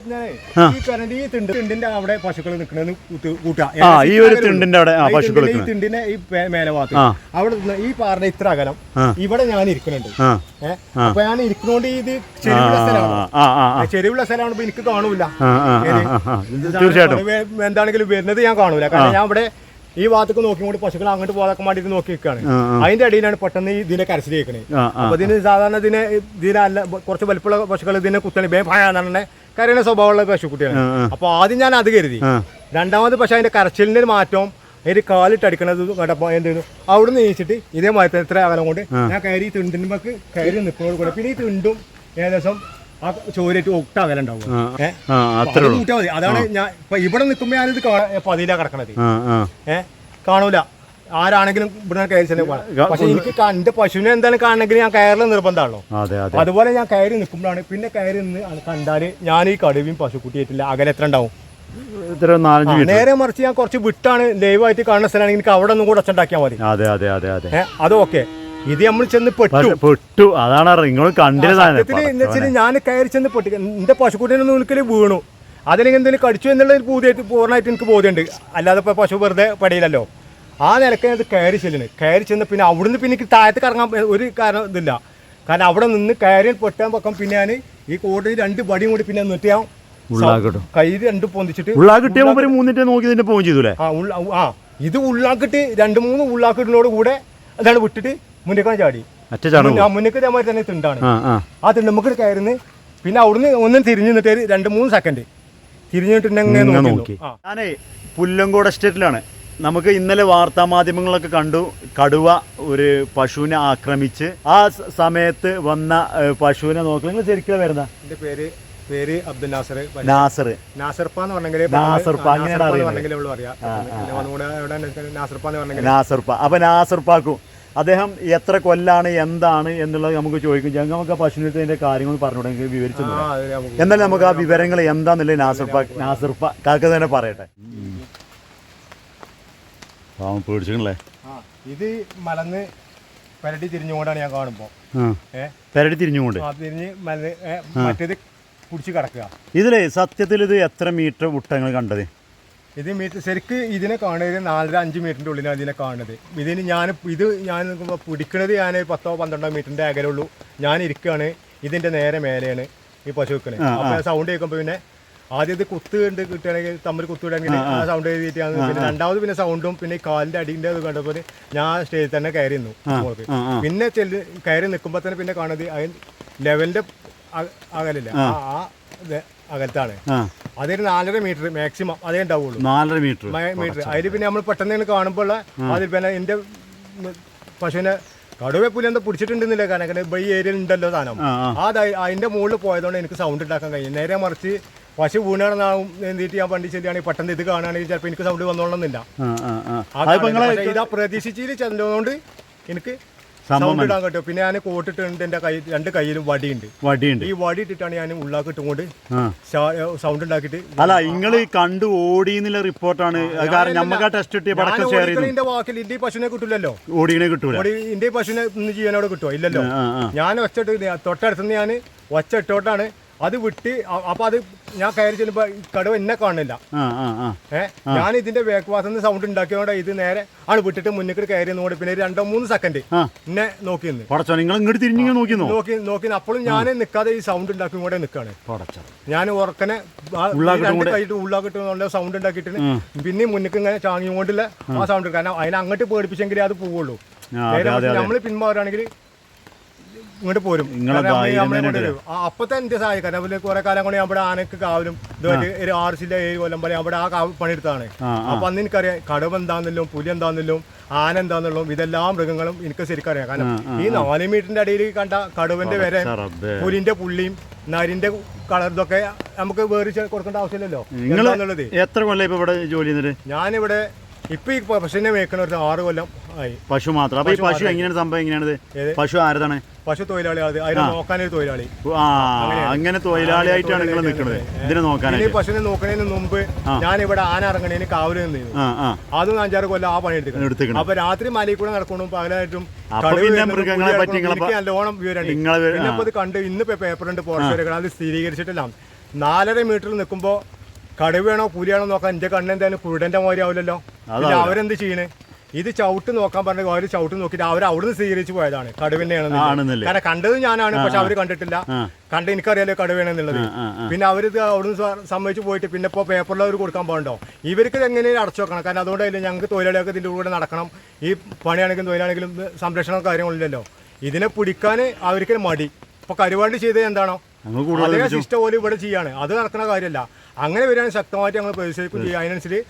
ഈ കരണ്ട് ഈ തിണ്ട് തിണ്ടിന്റെ അവിടെ പശുക്കൾ നിൽക്കണെന്ന് കൂട്ടാ ആ, ഈ ഒരു തിണ്ടിന്റെ അവിടെ, പശുക്കൾ ഈ. തിണ്ടിന്റെ ഈ മേലെ ഭാഗത്ത്. അവിടെ ഈ പാറിന്റെ ഇത്ര അകലം ഇവിടെ ഞാൻ ഇരിക്കുന്നുണ്ട് അപ്പൊ ഞാൻ ഇരിക്കുന്നോണ്ട് ഇത് ചെരുവുള്ള സ്ഥലമാണ്. ചെരുവുള്ള എനിക്ക് കാണൂല. തീർച്ചയായിട്ടും. എന്താണെങ്കിലും വരുന്നത് ഞാൻ കാണൂല. കാരണം ഞാൻ ഇവിടെ ഈ ഭാഗത്തേക്ക് നോക്കിക്കൊണ്ട് പശുക്കൾ അങ്ങോട്ട് പോകാൻ വേണ്ടിട്ട് നോക്കി നിൽക്കുകയാണ്. അതിന്റെ അടിയിലാണ് പെട്ടെന്ന് ഇതിനെ കരച്ചിൽ കേൾക്കണേ. അപ്പൊ ഇതിന് സാധാരണ ഇതിനെ ഇതിനല്ല കുറച്ച് വലിപ്പമുള്ള പശുക്കൾ ഇതിനെ കുത്തണി. ബേ ഭയാന്നെ കരയുന്ന സ്വഭാവമുള്ള പശുക്കുട്ടിയാണ്. അപ്പൊ ആദ്യം ഞാൻ അത് കരുതി. രണ്ടാമത് പക്ഷെ അതിന്റെ കരച്ചിലിന്റെ മാറ്റവും അതിന്റെ കാലിട്ട് അടിക്കണത് കണ്ടപ്പോ എന്ത് ചെയ്തു? അവിടെ നിന്ന് നീച്ചിട്ട് ഇതേ മാറ്റം ഇത്ര അകലം കൊണ്ട് ഞാൻ കയറി ഈ തിണ്ടിന്മക്ക് കയറി നിൽക്കുന്നതോട് കൂടെ. പിന്നെ ഈ തിണ്ടും ഏകദേശം ആ ചോരയിട്ട് ഒട്ട അകലം ഉണ്ടാവും ഉള്ളൂ. മതി. അതാണ് ഞാൻ ഇപ്പൊ ഇവിടെ നിൽക്കുമ്പോ ഞാനിത് പതിയിലാ കിടക്കണത്. ഏഹ് കാണൂല. ആരാണെങ്കിലും ഇവിടെ കയറി പക്ഷെ എനിക്ക് എന്റെ പശുവിനെ എന്തായാലും കാണണമെങ്കിൽ ഞാൻ കയറിൽ നിർബന്ധമാണല്ലോ. അതെ അതെ. അതുപോലെ ഞാൻ കയറി നിൽക്കുമ്പോഴാണ് പിന്നെ കയറി നിന്ന് അത് കണ്ടാൽ ഞാൻ ഈ കടുവയും പശുക്കുട്ടിയായിട്ടില്ല അകലെ എത്ര ഉണ്ടാവും? നേരെ മറിച്ച് ഞാൻ കുറച്ച് വിട്ടാണ് ലൈവായിട്ട് കാണുന്ന സ്ഥലമാണെങ്കിൽ എനിക്ക് അവിടെ ഒന്നും കൂടെ അച്ഛണ്ടാക്കിയാൽ മതി. അതെ അതെ അതെ അതെ. ഏഹ് അത് ഓക്കെ. ഇത് നമ്മൾ ചെന്ന് പെട്ടു. പെട്ടു. അതാണ് നിങ്ങൾ കണ്ടിരുന്നു ഞാൻ കയറി ചെന്ന് പൊട്ടി എന്റെ പശുക്കുട്ടിനൊന്നും ഒരിക്കലും വീണു. അതിനെങ്കിൽ എന്തെങ്കിലും കടിച്ചു എന്നുള്ള പൂതിയായിട്ട് പൂർണമായിട്ട് എനിക്ക് ബോധ്യമുണ്ട്. അല്ലാതെ ഇപ്പോൾ പശു വെറുതെ പടിയില്ലല്ലോ. ആ നിലയ്ക്ക് അത് കയറി ചെല്ലുന്നു. കയറി ചെന്ന് പിന്നെ അവിടുന്ന് പിന്നെ എനിക്ക് താഴത്ത് കറങ്ങാൻ ഒരു കാരണം ഇതില്ല. കാരണം അവിടെ നിന്ന് കയറി പൊട്ടാൻ പക്കം പിന്നെ ഞാൻ ഈ കോട്ടിൽ രണ്ട് വടിയും കൂടി പിന്നെ നിർത്തി ഞാൻ കൈ രണ്ട് പൊന്തിച്ചിട്ട് ഉള്ളാ കിട്ടിയ മുമ്പ് മൂന്നിട്ട് നോക്കി ആ ഇത് ഉള്ളാക്കിട്ട് രണ്ട് മൂന്ന് ഉള്ളാക്കിട്ടിനോട് കൂടെ അതാണ് വിട്ടിട്ട് മുന്നേക്കാണ് ചാടി മുന്നേക്ക് ഇതേമാതിരി തന്നെ തിണ്ടാണ്. ആ ആ. ആ തിണ്ടുമ്മക്ക് കയറുന്നു പിന്നെ അവിടുന്ന് ഒന്നും തിരിഞ്ഞു നിന്നിട്ട് രണ്ട് മൂന്ന് സെക്കൻഡ് തിരിഞ്ഞു നിന്നിട്ട് നോക്കി. ഞാനേ പുല്ലങ്കോട് എസ്റ്റേറ്റിലാണ്. നമുക്ക് ഇന്നലെ വാർത്താ മാധ്യമങ്ങളൊക്കെ കണ്ടു കടുവ ഒരു പശുവിനെ ആക്രമിച്ച് ആ സമയത്ത് വന്ന പശുവിനെ നോക്കി. നിങ്ങൾ ശരിക്കും വരുന്ന എന്റെ പേര് പേര് അബ്ദുൽ നാസർ നാസർ. നാസർപ്പ എന്ന് പറഞ്ഞെങ്കിൽ നാസർപ്പ, അങ്ങനെയാണ് അറിയുന്നത്. പറഞ്ഞെങ്കിൽ ഉള്ളു അറിയാം. പിന്നെ ഒന്നുകൂടെ എവിടെ നാസർപ്പ എന്ന് പറഞ്ഞെങ്കിൽ നാസർപ്പ. അപ്പൊ നാസർപ്പാക്കും. അദ്ദേഹം എത്ര കൊല്ലാണ് എന്താണ് എന്നുള്ളത് നമുക്ക് ചോദിക്കും. ഞങ്ങൾ നമുക്ക് ആ കാര്യങ്ങൾ കാര്യങ്ങൾ തുടങ്ങി വിവരിച്ചു നമുക്ക് എന്നാലും നമുക്ക് ആ വിവരങ്ങൾ എന്താന്നുള്ളത് നാസർപ്പ നാസർപ്പ കാക്ക തന്നെ പറയട്ടെ. പാവം ഇത് മലന്ന് പെരട്ടി തിരിഞ്ഞുകൊണ്ടാണ് ഞാൻ കാണുമ്പോ. പെരട്ടി പെരടി തിരിഞ്ഞുകൊണ്ട് തിരിഞ്ഞ് മലന്ന് മറ്റേത് കുടിച്ചു കിടക്കുക. ഇതിലേ സത്യത്തിൽ ഇത് എത്ര മീറ്റർ വിട്ടങ്ങൾ കണ്ടത്? ഇത് മീറ്റർ ശരിക്ക് ഇതിനെ കാണുന്നത് നാലര അഞ്ച് മീറ്ററിന്റെ ഉള്ളിലാണ് ഇതിനെ കാണുന്നത്. ഇതിന് ഞാൻ ഇത് ഞാൻ പിടിക്കുന്നത് ഞാൻ പത്തോ പന്ത്രണ്ടോ മീറ്ററിന്റെ അകലുള്ളൂ ഞാൻ ഇരിക്കുകയാണ് ഇതിന്റെ നേരെ മേലെയാണ് ഈ പശു അപ്പോൾ അപ്പൊ സൗണ്ട് കേൾക്കുമ്പോൾ പിന്നെ ആദ്യം ഇത് കുത്ത് കണ്ട് കിട്ടുകയാണെങ്കിൽ തമ്മിൽ കുത്തുവിടുകയാണെങ്കിൽ ആ സൗണ്ട് എഴുതിയിട്ടാണ് പിന്നെ രണ്ടാമത് പിന്നെ സൗണ്ടും പിന്നെ ഈ കാലിന്റെ അടിന്റെ ഇത് കണ്ടപ്പോൾ ഞാൻ സ്റ്റേജിൽ തന്നെ കയറി നിന്നു. പിന്നെ ചെല്ലു കയറി നിൽക്കുമ്പോൾ തന്നെ പിന്നെ കാണുന്നത് അതിന്റെ ലെവലിന്റെ അകലില്ല. ആ. അകലത്താണ്. ആ. അതൊരു നാലര മീറ്റർ മാക്സിമം അതേ ഉണ്ടാവുള്ളൂ. നാലര മീറ്റർ. മീറ്റർ. അതിൽ പിന്നെ നമ്മൾ പെട്ടെന്ന് കാണുമ്പോൾ അതിൽ പിന്നെ എന്റെ ഉം, പശുവിനെ കടുവ പുലി എന്താ പിടിച്ചിട്ടുണ്ടെന്നില്ല. കാരണം ഈ ഏരിയയിൽ ഉണ്ടല്ലോ സാധനം. ആ, അതിന്റെ മുകളിൽ പോയതുകൊണ്ട് എനിക്ക് സൗണ്ട് ഉണ്ടാക്കാൻ കഴിയും. നേരെ മറിച്ച് പശു വീണാണെന്നാവും എന്തിട്ട് ഞാൻ പണ്ടി ചെല്ലുകയാണെങ്കിൽ പെട്ടെന്ന് ഇത് കാണുകയാണെങ്കിൽ ചിലപ്പോൾ എനിക്ക് സൗണ്ട് വന്നോളണമെന്നില്ല ആ പ്രതീക്ഷിച്ചിട്ട് ചെല്ലുന്നതുകൊണ്ട് ഇതാ എനിക്ക് സൗണ്ട് ഇടാൻ കിട്ടും പിന്നെ ഞാൻ കോട്ടിട്ടുണ്ട് എന്റെ കൈ രണ്ട് കയ്യിലും വടിയുണ്ട്. വടിയുണ്ട്. ഈ വടി ഇട്ടിട്ടാണ് ഞാൻ ഉള്ളാക്കിട്ടുകൊണ്ട് സൗണ്ട് ഉണ്ടാക്കിട്ട് അല്ല നിങ്ങൾ കണ്ടു ഓടി എന്നുള്ള റിപ്പോർട്ടാണ് കാരണം നമുക്ക് ആ ടെസ്റ്റ് കിട്ടിയ പടക്കം ഷെയർ ചെയ്തു. ഞാൻ വാക്കിൽ ഇന്ത്യ പശുവിനെ കിട്ടില്ലല്ലോ ഓടിയനെ കിട്ടൂല. ഇന്ത്യ പശുവിനെ ജീവനോട് കിട്ടുമോ ഇല്ലല്ലോ. ഞാൻ ഒച്ചിട്ട് തൊട്ടടുത്തുനിന്ന് ഞാൻ ഒച്ച ഇട്ടോട്ടാണ് അത് വിട്ട് അപ്പൊ അത് ഞാൻ കയറി ചെല്ലുമ്പോ കടുവ എന്നെ കാണുന്നില്ല. ഏഹ് ഞാൻ ഇതിന്റെ ബാക്ക് ഭാഗത്ത് സൗണ്ട് ഉണ്ടാക്കിയോണ്ട് ഇത് നേരെ ആണ് വിട്ടിട്ട് മുന്നിട്ട് കയറി നോടി പിന്നെ രണ്ടോ മൂന്ന് സെക്കൻഡ് എന്നെ നോക്കി നോക്കിന്നോ നോക്കി നോക്കി അപ്പോഴും ഞാൻ നിൽക്കാതെ ഈ സൗണ്ട് ഉണ്ടാക്കി കൂടെ നിൽക്കാണ് ഞാൻ ഉറക്കനെ കഴിഞ്ഞിട്ട് ഉള്ളാക്കിട്ടും സൗണ്ട് ഉണ്ടാക്കിയിട്ട് പിന്നെ മുന്നിക്ക് ഇങ്ങനെ ചാങ്ങിക്കൊണ്ടില്ല ആ. സൗണ്ട് കാരണം അതിനെ അങ്ങോട്ട് പേടിപ്പിച്ചെങ്കിലേ അത് പോവുള്ളൂ. നമ്മൾ പിന്മാറുകയാണെങ്കിൽ ഇങ്ങോട്ട് പോരും. അപ്പത്തെ എന്റെ സഹായം കാരണം അവർ കുറെ കാലം കൊണ്ട് ഞാൻ അവിടെ ആനക്ക് കാവലും ഇതുമായിട്ട് ഒരു ആറ് ജില്ല ഏഴ് കൊല്ലം വരെ അവിടെ ആ പണിയെടുത്താണ് അപ്പൊ അന്ന് എനിക്കറിയാം കടവ് എന്താന്നല്ലോ പുലി എന്താന്നല്ലോ ആന എന്താന്നുള്ളൂ ഇതെല്ലാ മൃഗങ്ങളും എനിക്ക് ശരിക്കും അറിയാം. കാരണം ഈ നാല് മീറ്ററിന്റെ അടിയിൽ കണ്ട കടുവന്റെ വരെ പുലിന്റെ പുള്ളിയും നരിന്റെ കളർ ഇതൊക്കെ നമുക്ക് വേറെ കൊടുക്കേണ്ട ആവശ്യമില്ലല്ലോ. എത്ര കൊല്ലം ഇപ്പൊ ഇവിടെ ജോലി ഞാനിവിടെ ഇപ്പൊ ഈ പശുവിനെ മേക്കണ ഒരു ആറ് കൊല്ലം ആയി. പശു മാത്രം. അപ്പൊ ഈ പശു എങ്ങനെയാണ് സംഭവം എങ്ങനെയാണ് പശു ആരതാണ്? പശു തൊഴിലാളി അത് അതിനെ നോക്കാനൊരു തൊഴിലാളി. ആ അങ്ങനെ തൊഴിലാളിയായിട്ടാണ് നിങ്ങൾ നിൽക്കുന്നത് ഇതിനെ നോക്കാൻ ഈ പശുവിനെ നോക്കുന്നതിന് മുമ്പ് ഞാൻ ഇവിടെ ആന ഇറങ്ങണേന് കാവൽ നിന്നിരുന്നു അതും അഞ്ചാറ് കൊല്ലം ആ പണി എടുത്തിട്ടുണ്ട് അപ്പൊ രാത്രി മലയിൽ കൂടെ നടക്കണം പകലായിട്ടും മൃഗങ്ങളെ പറ്റി നല്ലോണം വിവരം പിന്നെ ഇപ്പൊ കണ്ട് ഇന്നിപ്പോ പേപ്പറുണ്ട് പോർച്ചുഗൽ അത് സ്ഥിരീകരിച്ചിട്ടില്ല. നാലര മീറ്ററിൽ നിൽക്കുമ്പോൾ കടുവയാണോ പുലിയാണോ നോക്കാൻ എന്റെ കണ്ണെന്തായാലും കുരുടന്റെ മാതിരി ആവില്ലല്ലോ പിന്നെ അവരെന്ത് ചെയ്യണേ? ഇത് ചവിട്ട് നോക്കാൻ പറഞ്ഞ അവർ ചവിട്ട് നോക്കിയിട്ട് അവർ അവിടുന്ന് സ്വീകരിച്ചു പോയതാണ്. കടുവിനെയാണ് കാരണം കണ്ടത് ഞാനാണ് പക്ഷെ അവർ കണ്ടിട്ടില്ല. കണ്ട് എനിക്കറിയാലോ കടുവേണെന്നുള്ളത്. പിന്നെ അവർ അവിടുന്ന് സമ്മതിച്ചു പോയിട്ട് പിന്നെ ഇപ്പോൾ പേപ്പറിൽ അവർ കൊടുക്കാൻ പോകണ്ടോ? ഇവർക്ക് ഇത് എങ്ങനെയും അടച്ചു വെക്കണം. കാരണം അതുകൊണ്ടല്ലേ ഞങ്ങൾക്ക് തൊഴിലാളികൾക്ക് ഇതിന്റെ കൂടെ നടക്കണം. ഈ പണിയാണെങ്കിലും തൊഴിലാണെങ്കിലും സംരക്ഷണ കാര്യങ്ങളില്ലല്ലോ ഇതിനെ പിടിക്കാൻ അവർക്ക് മടി. ഇപ്പോൾ കരുവാണ്ട് ചെയ്തത് എന്താണോ? അതേ സിസ്റ്റം പോലും ഇവിടെ ചെയ്യാണ്. അത് നടക്കുന്ന കാര്യമല്ല. അങ്ങനെ വരികയാണെങ്കിൽ ശക്തമായിട്ട് ഞങ്ങൾ പ്രതിഷേധിക്കും ചെയ്യും. അതിനനുസരിച്ച്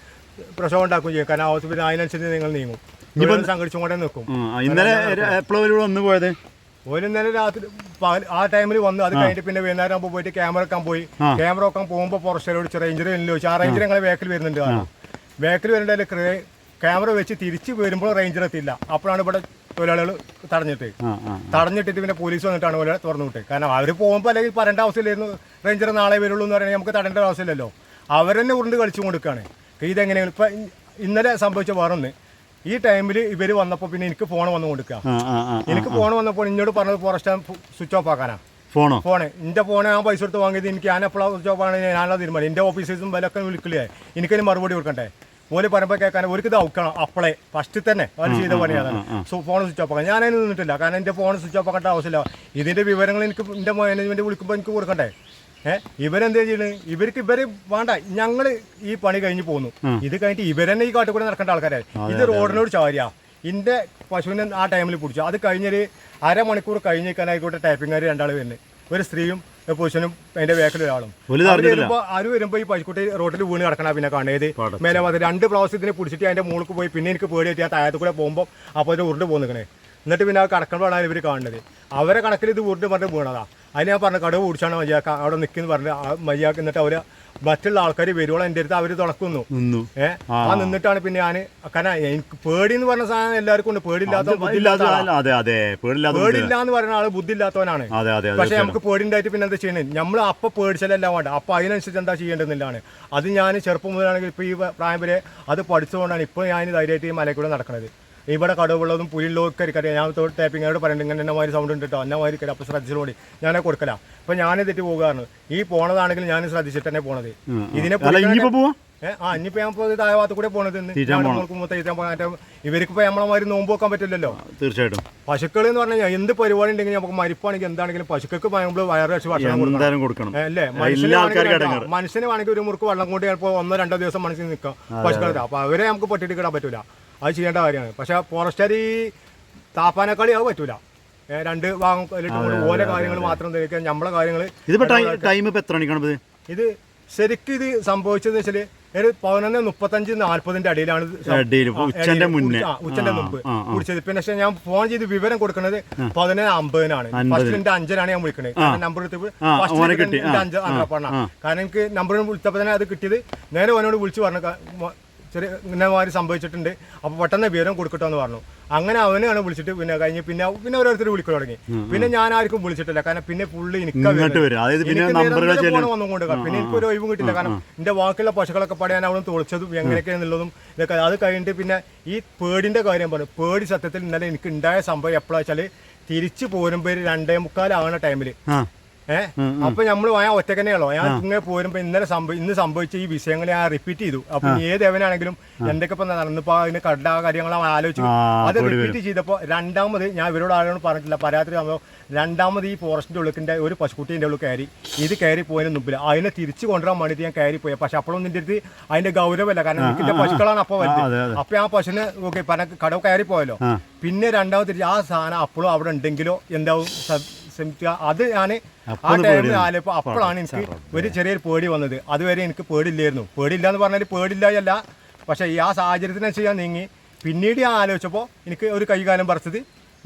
പ്രശ്നം ഉണ്ടാക്കുകയും ചെയ്യും. കാരണം ആവശ്യത്തിന് അതിനനുസരിച്ച് നിങ്ങൾ നീങ്ങും. തൊഴിലാളി സംഘടിച്ചും കൊണ്ടേ നിൽക്കും. ഇന്നലെ എപ്പോഴും വന്നു പോയത്? ഒരു ഇന്നലെ രാത്രി ആ ടൈമിൽ വന്നു അത് കഴിഞ്ഞിട്ട് പിന്നെ വൈകുന്നേരം ആകുമ്പോൾ പോയിട്ട് ക്യാമറ വെക്കാൻ പോയി. ക്യാമറ വെക്കാൻ പോകുമ്പോൾ പുറത്തേക്ക് വിളിച്ച് റേഞ്ചർ ചോദിച്ചു. ആ റേഞ്ചർ ഞങ്ങളെ ബാക്കിൽ വരുന്നുണ്ട് വേക്കിൽ ബാക്കിൽ വരുന്നുണ്ടെങ്കിൽ ക്യാമറ വെച്ച് തിരിച്ച് വരുമ്പോൾ റേഞ്ചർ എത്തില്ല അപ്പോഴാണ് ഇവിടെ തൊഴിലാളികൾ തടഞ്ഞിട്ട്. തടഞ്ഞിട്ടിട്ട് പിന്നെ പോലീസ് വന്നിട്ടാണ് പോലെ തുറന്നു വിട്ടത് കാരണം അവർ പോകുമ്പോൾ അല്ലെങ്കിൽ പറയേണ്ട ആവശ്യമില്ലായിരുന്നു. റേഞ്ചർ നാളെ വരുള്ളൂ എന്ന് പറയുന്നത് നമുക്ക് തടേണ്ട ആവശ്യമില്ലല്ലോ. അവരെന്നെ ഉരുണ്ട് കളിച്ചു കൊടുക്കുകയാണ് ഇതെങ്ങനെയാണ്? ഇപ്പം ഇന്നലെ സംഭവിച്ച വേറൊന്ന്. ഈ ടൈമിൽ ഇവർ വന്നപ്പോൾ പിന്നെ എനിക്ക് ഫോൺ വന്നു കൊടുക്കുക എനിക്ക് ഫോൺ വന്നപ്പോൾ എന്നോട് പറഞ്ഞത് ഫോറസ്റ്റ് സ്വിച്ച് ഓഫ് ആക്കാനാണ് ഫോണോ ഫോണ് എന്റെ ഫോൺ ഞാൻ പൈസ എടുത്ത് വാങ്ങിയത് എനിക്ക് ഞാൻ എപ്പോഴാണ് സ്വിച്ച് ഓഫ് ആണ് ഞാനുള്ള തീരുമാനം എന്റെ ഓഫീസേഴ്സും വിലൊക്കെ വിളിക്കില്ലേ എനിക്കതിന് മറുപടി കൊടുക്കണ്ടേ? ഓൽ പറയുമ്പോൾ കേൾക്കാൻ ഒരു ഇത് ഔക്കണം അപ്പളേ ഫസ്റ്റ് തന്നെ അവർ ചെയ്ത പണിയാണ്. സോ ഫോൺ സ്വിച്ച് ഓഫ് ആക്കാം ഞാനതിന് നിന്നിട്ടില്ല. കാരണം എന്റെ ഫോൺ സ്വിച്ച് ഓഫ് ആക്കേണ്ട ആവശ്യമില്ല. ഇതിന്റെ വിവരങ്ങൾ എനിക്ക് എന്റെ മാനേജ്മെന്റ് വിളിക്കുമ്പോൾ എനിക്ക് കൊടുക്കണ്ടേ? ഏഹ് ഇവരെന്താ ചെയ്യുന്നത് ഇവർക്ക് ഇവർ വേണ്ട. ഞങ്ങൾ ഈ പണി കഴിഞ്ഞ് പോകുന്നു ഇത് കഴിഞ്ഞിട്ട് ഇവരെന്നെ ഈ കാട്ടിൽ കൂടെ നടക്കേണ്ട ആൾക്കാരായി ഇത് റോഡിനോട് ചാരിയാ. ഇന്റെ പശുവിനെ ആ ടൈമിൽ പിടിച്ചു. അത് കഴിഞ്ഞൊരു അരമണിക്കൂർ കഴിഞ്ഞിരിക്കാനായിക്കോട്ടെ ടൈപ്പിംഗ് കാര് രണ്ടാൾ വരുന്നത് ഒരു സ്ത്രീയും പുരുഷനും അതിന്റെ വേക്കിൽ ഒരാളും. വരുമ്പോ അവർ വരുമ്പോ ഈ പശുക്കുട്ടി റോഡിൽ വീണ് കിടക്കണ പിന്നെ കാണേത്. മേലെ വന്ന് രണ്ട് പ്രാവശ്യം ഇതിനെ പിടിച്ചിട്ട് അതിന്റെ മുകളിൽ പോയി. പിന്നെ എനിക്ക് പേടിയിട്ട് ആ താഴത്തു കൂടെ പോകുമ്പോൾ അപ്പോൾ ഉരുണ്ട് പോകുന്നിക്കണേ എന്നിട്ട് പിന്നെ ആ കടക്കുമ്പോഴാണ് ഇവർ കാണുന്നത്. അവരെ കണക്കിൽ ഇത് ഉരുണ്ട് പറഞ്ഞ് വീണതാ. അതിന് ഞാൻ പറഞ്ഞു കടവ് പിടിച്ചാണ് മയ്യാക്ക അവിടെ നിൽക്കുന്നു പറഞ്ഞു ആ മയ്യാക്ക് എന്നിട്ട് അവർ മറ്റുള്ള ആൾക്കാർ വരുവോളം എന്റെ അടുത്ത് അവർ തുണക്കുന്നു. ഏഹ് ആ. നിന്നിട്ടാണ് പിന്നെ ഞാൻ കാരണം എനിക്ക് പേടി എന്ന് പറഞ്ഞ സാധനം എല്ലാവർക്കും ഉണ്ട്. പേടിയില്ലാത്ത പേടിയില്ല എന്ന് പറയുന്ന ആൾ. ബുദ്ധി. ഇല്ലാത്തവനാണ് അതെ അതെ അതെ പക്ഷെ നമുക്ക് പേടിണ്ടായിട്ട് പിന്നെ എന്താ ചെയ്യണേ? നമ്മൾ അപ്പൊ പേടിച്ചാലെല്ലാം വേണ്ട. അപ്പൊ അതിനനുസരിച്ച് എന്താ ചെയ്യേണ്ടതെന്നില്ലാണ് അത് ഞാൻ ചെറുപ്പം മുതലാണെങ്കിൽ ഇപ്പൊ ഈ പ്രായം വരെ അത് പഠിച്ചുകൊണ്ടാണ് ഇപ്പൊ ഞാൻ ധൈര്യമായിട്ട് ഈ മലയിൽ നടക്കുന്നത് ഇവിടെ കടവുള്ളതും പുലിയുള്ളതൊക്കെ എനിക്കറിയാം ഞാൻ ടാപ്പിങ്ങോട് പറയുന്നുണ്ട് ഇങ്ങനെ എന്നെ മാതിരി സൗണ്ട് ഉണ്ട് കേട്ടോ എന്നെ മാതിരി കയറി അപ്പോൾ ശ്രദ്ധിച്ചോടി ഞാനെ കൊടുക്കല. അപ്പൊ ഞാൻ തെറ്റി പോകുകയാണ് ഈ പോണതാണെങ്കിലും ഞാൻ ശ്രദ്ധിച്ചിട്ട് തന്നെ പോണത്. ഇതിനെ ആ ഇനിയിപ്പോ ഞാൻ പോയത് താഴെ ഭാഗത്ത് കൂടെ പോണത് ഇന്ന്. തീറ്റാൻ ഞാൻ പോണം. മോൾക്ക് മൂത്ത തീറ്റാൻ പോകാൻ ഇവർക്ക് ഇപ്പൊ നമ്മളെ മാതിരി നോമ്പ് വെക്കാൻ പറ്റില്ലല്ലോ. തീർച്ചയായിട്ടും. പശുക്കൾ എന്ന് പറഞ്ഞാൽ എന്ത് പരിപാടി ഉണ്ടെങ്കിൽ നമുക്ക് മരിപ്പാണെങ്കിൽ എന്താണെങ്കിലും പശുക്കൾക്ക് നമ്മൾ വയറ് വെച്ച് ഭക്ഷണം കൊടുക്കണം. അല്ലേ? മനുഷ്യന് വേണമെങ്കിൽ ഒരു മുറുക്ക് വെള്ളം കൊണ്ട് ചിലപ്പോൾ ഒന്നോ രണ്ടോ ദിവസം മനസ്സിൽ നിൽക്കാം. പശുക്കളുടെ അപ്പൊ അവരെ നമുക്ക് പൊട്ടിട്ട് കിടാൻ പറ്റൂല. അത് ചെയ്യേണ്ട കാര്യമാണ്. പക്ഷെ ഫോറസ്റ്റുകാർ ഈ താപ്പാനക്കളി അത് പറ്റൂല. രണ്ട് ഭാഗം ഓരോ കാര്യങ്ങൾ മാത്രം തിരിക്കാൻ നമ്മളെ കാര്യങ്ങൾ ഇതിപ്പോ ടൈം ഇപ്പൊ എത്ര മണിക്കാണ് ഇത്? ശരിക്കും ഇത് സംഭവിച്ചതെന്ന് വെച്ചാൽ ഒരു പതിനൊന്ന് മുപ്പത്തഞ്ച് നാല്പതിന്റെ അടിയിലാണ് ഉച്ചന്റെ മുന്നേ. ഉച്ചന്റെ മുമ്പ്. കുടിച്ചത്. പിന്നെ പക്ഷെ ഞാൻ ഫോൺ ചെയ്ത് വിവരം കൊടുക്കുന്നത് പതിനൊന്ന് അമ്പതിനാണ്. ഫസ്റ്റ് എന്റെ അഞ്ചനാണ് ഞാൻ വിളിക്കുന്നത് നമ്പർ എടുത്തപ്പോൾ ഫസ്റ്റ് അഞ്ച് കാരണം എനിക്ക് നമ്പർ വിളിച്ചപ്പോൾ തന്നെ അത് കിട്ടിയത് നേരെ ഓനോട് വിളിച്ചു പറഞ്ഞു ചെറിയ ഇന്നമാതിരി മാതിരി സംഭവിച്ചിട്ടുണ്ട്. അപ്പോൾ പെട്ടെന്ന് വിവരം കൊടുക്കട്ടോ എന്ന് പറഞ്ഞു. അങ്ങനെ അവനെയാണ് വിളിച്ചിട്ട് പിന്നെ കഴിഞ്ഞ് പിന്നെ പിന്നെ ഓരോരുത്തർ വിളിക്കാൻ തുടങ്ങി. പിന്നെ ഞാൻ ആർക്കും വിളിച്ചിട്ടില്ല. കാരണം പിന്നെ പുള്ളി എനിക്ക് വന്നുകൊണ്ട് പിന്നെ എനിക്ക് ഒരു ഒഴിവും കിട്ടില്ല. കാരണം എന്റെ വാക്കുള്ള പശുക്കളൊക്കെ പടയാൻ അവിടെ തുളച്ചതും എങ്ങനെയൊക്കെയാണെന്നുള്ളതും ഇതൊക്കെ അത് കഴിഞ്ഞിട്ട് പിന്നെ ഈ പേടിന്റെ കാര്യം പറഞ്ഞു. പേടി സത്യത്തിൽ ഇന്നലെ എനിക്ക് ഉണ്ടായ സംഭവം എപ്പോഴാ വെച്ചാൽ തിരിച്ചു പോരുമ്പോ രണ്ടേ മുക്കാലാവുന്ന ടൈമിൽ ആ. ഏഹ് അപ്പൊ നമ്മൾ ഞാൻ ഒറ്റക്കന്നെയുള്ളൂ ഞാൻ ഇങ്ങനെ പോരുമ്പോ ഇന്നലെ സംഭവം ഇന്ന് സംഭവിച്ച ഈ വിഷയങ്ങൾ ഞാൻ റിപ്പീറ്റ് ചെയ്തു. അപ്പൊ ഏത് എവനാണെങ്കിലും എന്തൊക്കെ ഇപ്പൊ നടന്നിപ്പോ അതിന് കണ്ട കാര്യങ്ങൾ ആലോചിച്ചു. അത് റിപ്പീറ്റ് ചെയ്തപ്പോ രണ്ടാമത് ഞാൻ ഇവരോട് ആരോടും പറഞ്ഞിട്ടില്ല. പരാതി രണ്ടാമത് ഈ ഫോറസ്റ്റിന്റെ ഉള്ളിന്റെ ഒരു പശുക്കുട്ടിന്റെ ഉള്ളിൽ കയറി. ഇത് കയറി പോയതിന് മുമ്പിൽ അതിനെ തിരിച്ചു കൊണ്ടുവരാൻ വേണ്ടിയിട്ട് ഞാൻ കയറി പോയി. പക്ഷെ അപ്പോഴും നിന്റെ അടുത്ത് അതിന്റെ ഗൗരവമല്ല. കാരണം എനിക്കിന്റെ പശുക്കളാണ് അപ്പോൾ വരുന്നത് അപ്പൊ ആ പശുവിന് ഓക്കെ കടവ് കയറി പോയല്ലോ. പിന്നെ രണ്ടാമത് ആ സാധനം അപ്പോഴും അവിടെ ഉണ്ടെങ്കിലോ എന്താവും? ശ്രമിക്കുക അത് ഞാൻ ആ ടൈമിൽ ആലപ്പോൾ അപ്പോഴാണ് എനിക്ക് ഒരു ചെറിയൊരു പേടി വന്നത്. അതുവരെ എനിക്ക് പേടില്ലായിരുന്നു പേടില്ല എന്ന് പറഞ്ഞാൽ പേടില്ലായല്ല പക്ഷേ ഈ ആ സാഹചര്യത്തിനനുസരിച്ച് ഞാൻ നീങ്ങി. പിന്നീട് ഞാൻ ആലോചിച്ചപ്പോൾ എനിക്ക് ഒരു കൈകാലം പറിച്ചത്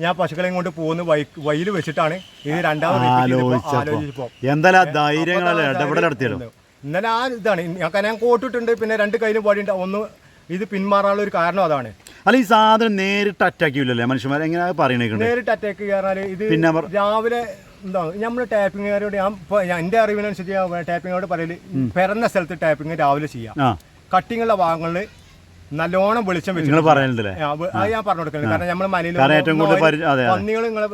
ഞാൻ പശുക്കളെയും കൊണ്ട് പോകുന്ന വൈ വയ്യിൽ വെച്ചിട്ടാണ്. ഇത് രണ്ടാമത് ആലോചിച്ചപ്പോൾ ഇന്നലെ ആ ഇതാണ്. ഞാൻ കോട്ടിട്ടുണ്ട്. പിന്നെ രണ്ട് കയ്യിലും പാടിയുണ്ട് ഒന്ന് ഇത് പിന്മാറാനുള്ള ഒരു കാരണം അതാണ്. അല്ല ഈ സാധനം നേരിട്ട് അറ്റാക്ക് ചെയ്യില്ലല്ലേ മനുഷ്യന്മാർ എങ്ങനെയാ പറയണേക്കുണ്ട് നേരിട്ട് അറ്റാക്ക് കയറാൻ ഇത് പിന്നെ അവർ- രാവിലെ എന്താ നമ്മൾ ടാപ്പിങ്ങുകാരോട് ഞാൻ ഇപ്പൊ ഞാൻ എന്റെ അറിവിനനുസരിച്ച് ഞാൻ ടാപ്പിങ്ങോട് പറയൽ പിറന്ന സ്ഥലത്ത് ടാപ്പിംഗ് രാവിലെ ചെയ്യാം. ആ. കട്ടിങ്ങുള്ള ഭാഗങ്ങളിൽ നല്ലോണം വെളിച്ചം നിങ്ങൾ വെച്ച് പറയുന്നില്ലേ അത് ഞാൻ പറഞ്ഞു കൊടുക്കുന്നത് കാരണം നമ്മൾ മലയിൽ കാരണം ഏറ്റവും കൂടുതൽ പരി- അതെ, അതെ. പന്നികൾ നിങ്ങളെ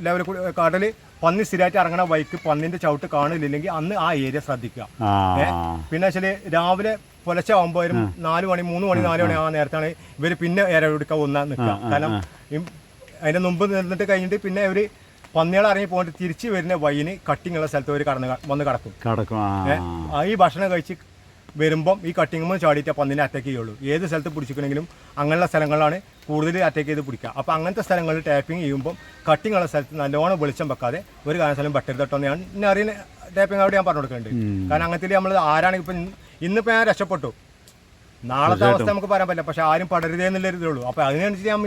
ലെവലിൽ കടൽ പന്നി സ്ഥിരമായിട്ട് ഇറങ്ങണ വൈക്ക് പന്നിന്റെ ചവിട്ട് കാണില്ലെങ്കിൽ അന്ന് ആ ഏരിയ ശ്രദ്ധിക്കുക. പിന്നെ വെച്ചാൽ രാവിലെ പുലച്ച ആകുമ്പോൾ ഒരു നാല് മണി മൂന്ന് മണി നാല് മണി ആ നേരത്താണ് ഇവർ പിന്നെ ഇരവെടുക്കാൻ ഒന്നാ നിൽക്കുക കാരണം അതിന്റെ മുമ്പ് നിന്നിട്ട് കഴിഞ്ഞിട്ട് പിന്നെ ഇവർ പന്നികൾ ഇറങ്ങി പോയിട്ട് തിരിച്ചു വരുന്ന വൈന് കട്ടിങ്ങുള്ള സ്ഥലത്ത് ഒരു കടന്ന് വന്ന് കിടക്കും. ഈ ഭക്ഷണം കഴിച്ച് വരുമ്പം ഈ കട്ടിങ്ങുമ്പോൾ ചാടിയിട്ട് പന്നിനെ അറ്റാക്ക് ചെയ്യുള്ളൂ. ഏത് സ്ഥലത്ത് പിടിച്ചിക്കണമെങ്കിലും അങ്ങനെയുള്ള സ്ഥലങ്ങളാണ് കൂടുതൽ അറ്റാക്ക് ചെയ്ത് പിടിക്കുക. അപ്പോൾ അങ്ങനത്തെ സ്ഥലങ്ങളിൽ ടാപ്പിംഗ് ചെയ്യുമ്പോൾ കട്ടിങ് ഉള്ള സ്ഥലത്ത് നല്ലോണം വെളിച്ചം വെക്കാതെ ഒരു കാരണവശാലും സ്ഥലം കേട്ടോ എന്ന് ഞാൻ എന്നെ അറിയുന്ന ടാപ്പിംഗ് അവിടെ ഞാൻ പറഞ്ഞു കൊടുക്കുന്നുണ്ട്. കാരണം അങ്ങനത്തെ നമ്മൾ ആരാണ് ഇപ്പം ഇന്നിപ്പോൾ ഞാൻ രക്ഷപ്പെട്ടു. നാളത്തെ അവസ്ഥ നമുക്ക് പറയാൻ പറ്റില്ല. പക്ഷെ ആരും പടരുതേ എന്നുള്ളൊരു ഇതേ ഉള്ളൂ. അപ്പോൾ അതിനനുസരിച്ച് ഞാൻ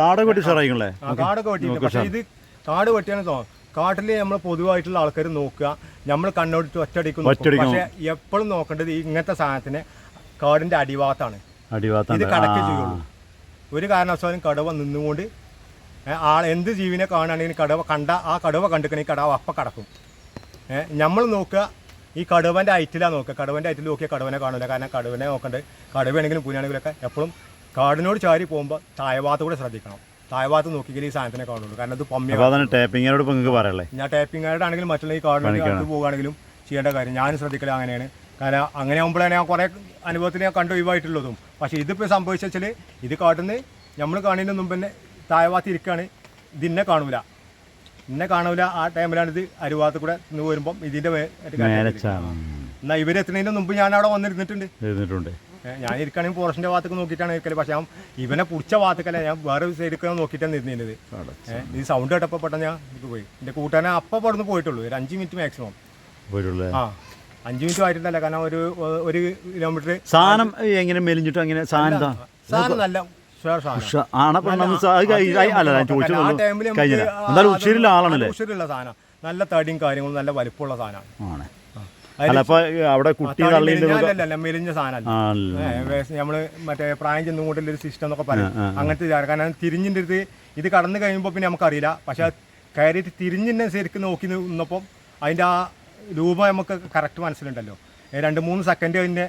കാടൊക്കെ വെട്ടി കാടൊക്കെ വെട്ടിയിട്ടുണ്ട്. പക്ഷേ ഇത് കാട് വെട്ടിയാണ് തോന്നുന്നത് കാട്ടിൽ നമ്മൾ പൊതുവായിട്ടുള്ള ആൾക്കാർ നോക്കുക. നമ്മൾ കണ്ണോടിച്ച് ഒറ്റടിക്കും പക്ഷേ എപ്പോഴും നോക്കേണ്ടത് ഇങ്ങനത്തെ സാധനത്തിന് കാടിന്റെ അടിവാത്താണ് ഇത് കടക്ക് ചെയ്യുള്ളൂ. ഒരു കാരണവശാലും കടവ നിന്നുകൊണ്ട് ആൾ എന്ത് ജീവിനെ കാണുകയാണെങ്കിൽ കടവ കണ്ട ആ കടവ കണ്ടിക്കണെങ്കിൽ കടവ അപ്പം കടക്കും. നമ്മൾ നോക്കുക ഈ കടുവന്റെ ഐറ്റിലാണ് നോക്കുക. കടുവന്റെ ഐറ്റിൽ നോക്കിയാൽ കടുവനെ കാണില്ല കാരണം കടുവനെ നോക്കേണ്ടത് കടുവയാണെങ്കിലും പുലിയാണെങ്കിലും ഒക്കെ എപ്പോഴും കാടിനോട് ചാരി പോകുമ്പോൾ തായവാത്ത കൂടെ ശ്രദ്ധിക്കണം. തായഭാഗത്ത് നോക്കിയാൽ ഈ സാധനത്തിനെ കാണുള്ളൂ. കാരണം അത് പമ്മി അതാണ് നിങ്ങൾക്ക് പറയല്ലേ ഞാൻ ടൈപ്പിംഗ് ആയിട്ട് ആണെങ്കിലും മറ്റുള്ള ഈ കാർഡ് പോകുകയാണെങ്കിലും ചെയ്യേണ്ട കാര്യം. ഞാൻ ശ്രദ്ധിക്കല അങ്ങനെയാണ്. കാരണം അങ്ങനെ ആകുമ്പോഴാണ് ഞാൻ കുറേ അനുഭവത്തിൽ ഞാൻ കണ്ടു ഒഴിവായിട്ടുള്ളതും. പക്ഷേ ഇതിപ്പോൾ സംഭവിച്ച വെച്ചാൽ ഇത് കാട്ടുന്ന നമ്മൾ കാണുന്നതിന് മുമ്പ് തന്നെ താഴ്വാത്ത് ഇരിക്കുകയാണ് ഇത് ഇന്നെ കാണൂല. ഇന്നെ കാണൂല ആ ടൈമിലാണ് ഇത് അരുവാത്ത് കൂടെ വരുമ്പം ഇതിന്റെ എന്നാൽ ഇവരെത്തുന്നതിന് മുമ്പ് ഞാൻ അവിടെ വന്നിരുന്നിട്ടുണ്ട് ഞാൻ ഇരിക്കുകയാണെങ്കിൽ പോർഷന്റെ ഭാഗത്തേക്ക് നോക്കിയിട്ടാണ് ഇരിക്കൽ. പക്ഷെ ഞാൻ ഇവനെ പുടിച്ച ഭാഗത്തേക്കല്ല ഞാൻ വേറെ സൈഡിൽ നോക്കിയിട്ടാണ് ഇരുന്നിരുന്നത്. ഈ സൗണ്ട് കേട്ടപ്പോൾ പെട്ടെന്ന് ഞാൻ ഇത് പോയി. എന്റെ കൂട്ടുകാരനെ അപ്പം പെടുന്ന് പോയിട്ടുള്ളൂ. ഒരു അഞ്ച് മിനിറ്റ് മാക്സിമം ആ അഞ്ച് മിനിറ്റ് ആയിട്ടില്ല കാരണം ഒരു ഒരു കിലോമീറ്റർ സാധനം എങ്ങനെ മെലിഞ്ഞിട്ട് അങ്ങനെ സാധനം സാധനം നല്ല ആണ് അല്ല ഞാൻ കഴിഞ്ഞില്ല എന്തായാലും ആളാണല്ലേ? സാധനം. നല്ല തടിയും കാര്യങ്ങളും നല്ല വലിപ്പമുള്ള സാധനമാണ് ആണ്. അല്ല അപ്പൊ അവിടെ കുട്ടി മെലിഞ്ഞ സാധനമല്ല. നമ്മൾ മറ്റേ പ്രായം ചെന്നും കൊണ്ടുള്ള ഒരു സിസ്റ്റം എന്നൊക്കെ പറയും. അങ്ങനത്തെ കാരണം തിരിഞ്ഞിന്റെ അടുത്ത് ഇത് കടന്നു കഴിയുമ്പോൾ പിന്നെ നമുക്കറിയില്ല. പക്ഷെ കയറിയിട്ട് തിരിഞ്ഞിന്റെ ശരിക്കും നോക്കി നിന്നപ്പം അതിന്റെ ആ രൂപം നമുക്ക് കറക്റ്റ് മനസ്സിലുണ്ടല്ലോ. രണ്ട് മൂന്ന് സെക്കൻഡ് അതിന്റെ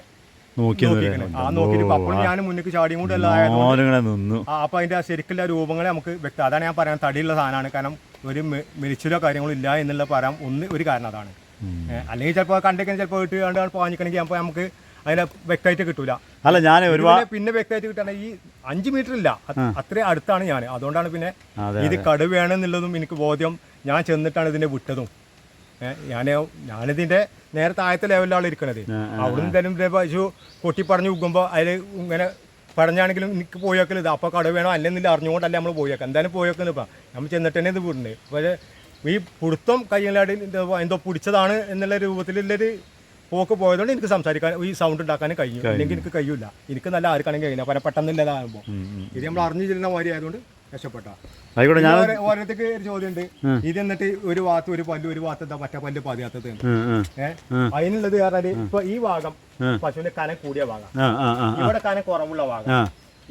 നോക്കി ഞാൻ മുന്നിക്ക് ചാടിയും കൂടെ നിന്നു. അതിന്റെ ആ ശരിക്കുള്ള രൂപങ്ങളെ നമുക്ക് വ്യക്തം അതാണ് ഞാൻ പറയാൻ തടിയുള്ള സാധനമാണ്. കാരണം ഒരു മെലിച്ചിലോ കാര്യങ്ങളോ ഇല്ല എന്നുള്ള പറയാം ഒന്ന് ഒരു കാരണം അതാണ്. അല്ലെങ്കിൽ ചിലപ്പോൾ കണ്ടേക്കാൻ ചിലപ്പോൾ ഇട്ട് കണ്ട് പാഞ്ഞിക്കണമെങ്കിൽ അപ്പോൾ നമുക്ക് അതിനെ വ്യക്തമായിട്ട് കിട്ടൂല. അല്ല ഞാൻ ഒരുപാട് പിന്നെ- വ്യക്തമായിട്ട് കിട്ടണ ഈ അഞ്ച് മീറ്റർ ഇല്ല. അത് അത്രയും അടുത്താണ് ഞാൻ അതുകൊണ്ടാണ് പിന്നെ ഇത് ഇത് കടുവയാണെന്നുള്ളതും എനിക്ക് ബോധ്യം. ഞാൻ ചെന്നിട്ടാണ് ഇതിനെ വിട്ടതും. ഞാൻ ഞാനിതിന്റെ നേരെ താഴത്തെ ലെവലിലാണ് ഇരിക്കണത്. അവിടുന്ന് തന്നെ പശു കൊട്ടി പറഞ്ഞു ഉഗ്കുമ്പോൾ അതിൽ ഇങ്ങനെ പറഞ്ഞാണെങ്കിലും എനിക്ക് പോയേക്കൽ അപ്പോൾ അപ്പോൾ വേണോ അല്ലെന്നില്ല അറിഞ്ഞുകൊണ്ടല്ല നമ്മൾ പോയേക്കാം എന്തായാലും പോയേക്കുന്നത് ഇപ്പം. നമ്മൾ ചെന്നിട്ട് തന്നെ ഇത് വിടുന്നത് പക്ഷേ ഈ പിടുത്തം കയ്യിലാടി എന്തോ പിടിച്ചതാണ് എന്നുള്ള രൂപത്തിലുള്ളൊരു പോക്ക് പോയതുകൊണ്ട് എനിക്ക് സംസാരിക്കാൻ ഈ സൗണ്ട് ഉണ്ടാക്കാനും കഴിഞ്ഞു. അല്ലെങ്കിൽ എനിക്ക് കഴിയില്ല എനിക്ക് നല്ല ആർക്കാണെങ്കിൽ കഴിയില്ല പല പെട്ടെന്നില്ലതാകുമ്പോൾ ഇത് നമ്മൾ അറിഞ്ഞു ചെല്ലുന്ന മാതിരി ആയതുകൊണ്ട് രക്ഷപ്പെട്ട. ഓരോരുത്തർക്ക് ഒരു ചോദ്യമുണ്ട്. ഇത് എന്നിട്ട് ഒരു ഭാഗത്ത് ഒരു പല്ല് ഒരു ഭാഗത്ത് എന്താ മറ്റേ പല്ല് പതിയാത്തത്. ഏഹ് അതിനുള്ളത് പറഞ്ഞാൽ ഇപ്പൊ ഈ ഭാഗം പശുവിന്റെ കനം കൂടിയ ഭാഗം. ഇവിടെ കനം കുറവുള്ള ഭാഗം.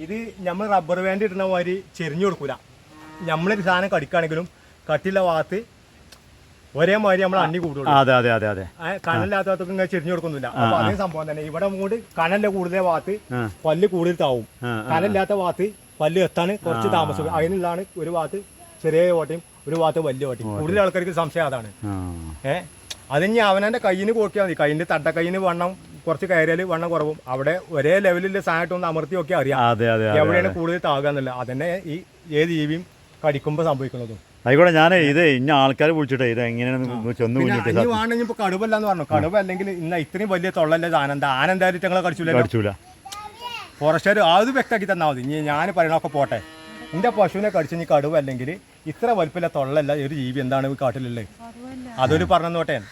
ഇത് നമ്മൾ റബ്ബർ ബാൻഡ് ഇടുന്ന മാതിരി ചെരിഞ്ഞു കൊടുക്കൂല. നമ്മളൊരു സാധനം കടിക്കുകയാണെങ്കിലും കട്ടിയുള്ള ഭാഗത്ത് ഒരേ മാതിരി നമ്മൾ അണ്ണി കൂടുള്ളൂ അതെ അതെ അതെ അതെ. കനലില്ലാത്തവർക്കും ഇങ്ങനെ ചെരിഞ്ഞു കൊടുക്കുന്നില്ല അപ്പൊ അതേ സംഭവം തന്നെ. ഇവിടെ കൂടി കനലിന്റെ കൂടുതൽ ഭാഗത്ത് പല്ല് കൂടുതൽ താവും കനലില്ലാത്ത ഭാഗത്ത് പല്ല് എത്താൻ കുറച്ച് താമസം അതിനുള്ളതാണ് ഒരു ഭാഗത്ത് ചെറിയ ഓട്ടയും ഒരു ഭാഗത്ത് വലിയ ഓട്ടയും. കൂടുതൽ ആൾക്കാർക്ക് സംശയം അതാണ്. ആ. ഏ അതിനി അവനെ കയ്യിന് കോക്കിയാൽ മതി. കയ്യിന്റെ തട്ട കയ്യിന് വണ്ണം കുറച്ച് കയറിയാൽ വണ്ണം കുറവും. അവിടെ ഒരേ ലെവലിൽ സാധനമായിട്ട് ഒന്ന് അമർത്തി നോക്കിയാൽ അറിയാം. എവിടെയാണ് കൂടുതൽ താകുക എന്നുള്ളത് അതന്നെ ഈ ഏത് ജീവിയും കടിക്കുമ്പോൾ സംഭവിക്കുന്നതും. ആയിക്കോട്ടെ ഞാൻ ഇത് ഇന്ന ആൾക്കാർ വിളിച്ചിട്ടേ ഇത് എങ്ങനെയാണ് ചെന്ന് വിളിച്ചിട്ട് വേണമെങ്കിൽ ഇപ്പൊ കടുവല്ല എന്ന് പറഞ്ഞു. കടുവ അല്ലെങ്കിൽ ഇന്ന ഇത്രയും വലിയ തൊള്ളല്ലേ ആനന്ദ. ആനന്ദായിട്ട് ഞങ്ങളെ കടിച്ചില്ല കടിച്ചൂല. ഫോറസ്റ്റുകാർ അത് വ്യക്തമാക്കി തന്നാൽ മതി. ഇനി ഞാൻ പറയണൊക്കെ പോട്ടെ. എന്റെ പശുവിനെ കടിച്ച് ഇനി കടുവ അല്ലെങ്കിൽ ഇത്ര വലിപ്പമില്ല തൊള്ളല്ല ഒരു ജീവി എന്താണ് കാട്ടിലുള്ളത്? അതൊരു അറിയാൻ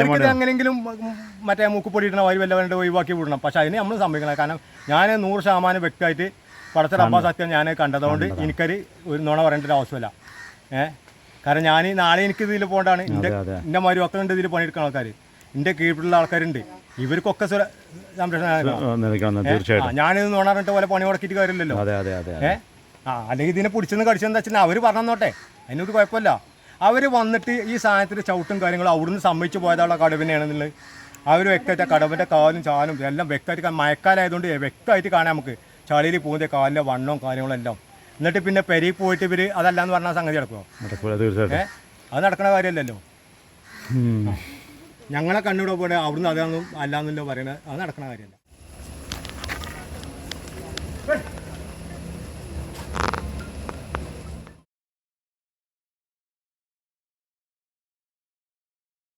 ഓർക്കിത് എങ്ങനെങ്കിലും മറ്റേ മൂക്കുപൊടി ഇടണ വരി വല്ല ഒഴിവാക്കി വിടണം. പക്ഷെ അതിന് നമ്മൾ സംഭവിക്കണം. കാരണം ഞാൻ നൂറ് ശതമാനം വ്യക്തമായിട്ട് പടച്ച അമ്മ സത്യം ഞാൻ കണ്ടതുകൊണ്ട് എനിക്കൊരു ഒരു നുണ പറയേണ്ട ഒരു ആവശ്യമില്ല. ഏഹ് കാരണം ഞാൻ നാളെ എനിക്ക് ഇതിൽ പോകേണ്ടതാണ്. എന്റെ. എന്റെ ഉണ്ട് ഇതിൽ പണിയെടുക്കുന്ന ആൾക്കാർ എന്റെ കീഴിലുള്ള ആൾക്കാരുണ്ട്. ഇവർക്കൊക്കെ സുര- സംരക്ഷണം ഞാനിത് നുണ പറഞ്ഞിട്ട് പോലെ പണി മുടക്കിയിട്ട് കാര്യമില്ലല്ലോ. അതെ അതെ അതെ ഏ? ആ അല്ലെങ്കിൽ ഇതിനെ പിടിച്ചെന്ന് കടിച്ചെന്ന് വെച്ചാൽ അവർ പറഞ്ഞോട്ടെ. അതിനൊരു കുഴപ്പമില്ല. അവർ വന്നിട്ട് ഈ സാധനത്തിന്റെ ചവിട്ടും കാര്യങ്ങളും അവിടുന്ന് സമ്മതിച്ച് പോയതുള്ള കടവിനെയാണെന്നുള്ളത്. അവർ വ്യക്തമായിട്ട് കടവിന്റെ കാലും ചാലും എല്ലാം വ്യക്തമായിട്ട് മയക്കാലായതുകൊണ്ട് മഴക്കാലമായതുകൊണ്ട് വ്യക്തമായിട്ട് കാണാം നമുക്ക്. ചളിയിൽ പോകുന്ന കാലിലെ വണ്ണവും കാര്യങ്ങളും എല്ലാം. എന്നിട്ട് പിന്നെ പെരി പോയിട്ട് ഇവർ അതല്ലാന്ന് പറഞ്ഞ സംഗതി നടക്കുമോ നടക്കൂല തീർച്ചയായിട്ടും. ഏ? അത് നടക്കണ കാര്യമല്ലല്ലോ ഞങ്ങളെ കണ്ണൂടെ പോലെ അവിടുന്ന് അതാണെന്നും അല്ലാന്നല്ലോ പറയണത് അത് നടക്കണ കാര്യമല്ല